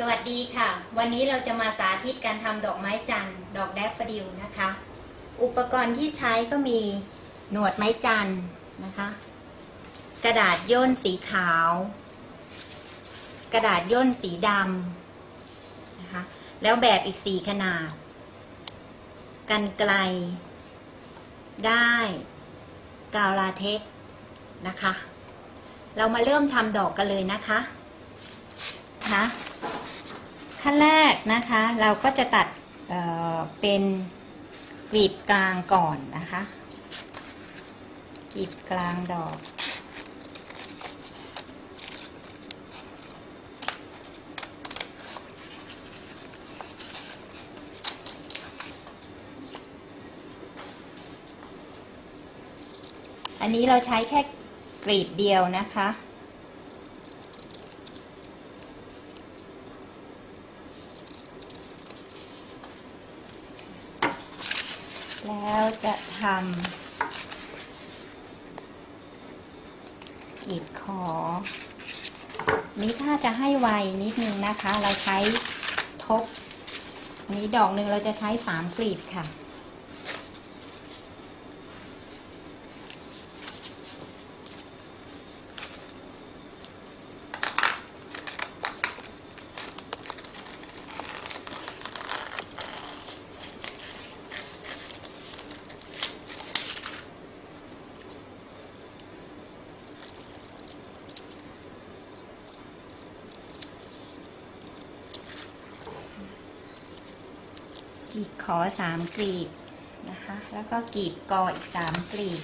สวัสดีค่ะ วันนี้เราจะมาสาธิตการทำดอกไม้จันทร์ดอกแดฟดิลนะคะ อุปกรณ์ที่ใช้ก็มีหนวดไม้จันทร์นะคะ กระดาษย่นสีขาว กระดาษย่นสีดำนะคะ แล้วแบบอีกสีขนาด กันไกล ได้กาวลาเท็กนะคะ เรามาเริ่มทำดอกกันเลยนะคะนะ ขั้นแรกนะคะ เราก็จะตัดเเป็นกลีบกลางก่อนนะคะ กลีบกลางดอก อันนี้เราใช้แค่กลีบเดียวนะคะ แล้วจะทำกีบขอนี้ถ้าจะให้ไวนิดนึงนะคะ เราใช้ทบนนี้ดอกหนึ่งเราจะใช้สามกลีบค่ะ กลีบขอสามกรีบนะคะ แล้วก็กรีบกออีกสามกรีบ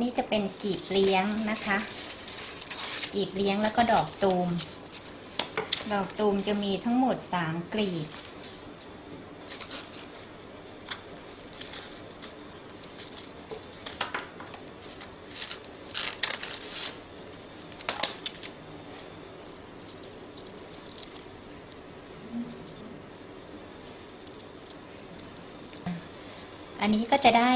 นี่จะเป็นกีบเลี้ยงนะคะ กีบเลี้ยงแล้วก็ดอกตูม ดอกตูมจะมีทั้งหมดสามกลีบอันนี้ก็จะได้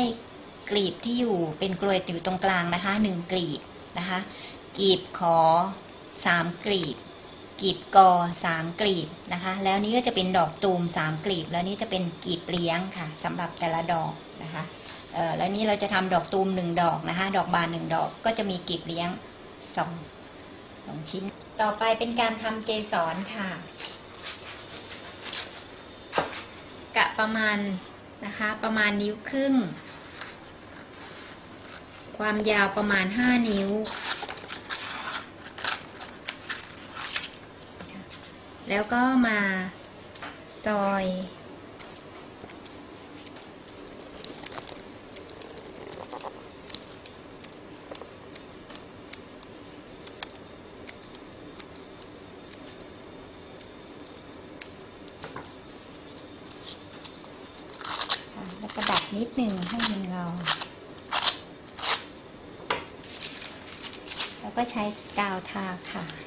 กลีบที่อยู่เป็นกลวยอยู่ตรงกลางนะคะหนึ่งกลีบนะคะกลีบขอสามกลีบกลีบกอสามกลีบนะคะ แล้วนี้ก็จะเป็นดอกตูมสามกลีบ แล้วนี้จะเป็นกลีบเลี้ยงค่ะสำหรับแต่ละดอกนะคะเอ่อแล้วนี้เราจะทำดอกตูมหนึ่งดอกนะคะ ดอกบานหนึ่งดอกก็จะมีกลีบเลี้ยงสองสองชิ้น ต่อไปเป็นการทำเกสรค่ะ กะประมาณนะคะ ประมาณนิ้วครึ่ง ความยาวประมาณ 5 นิ้ว แล้วก็มาซอย แล้วก็ดัดนิดหนึ่งให้มันเงา แล้ว ก็ใช้กาวทาค่ะ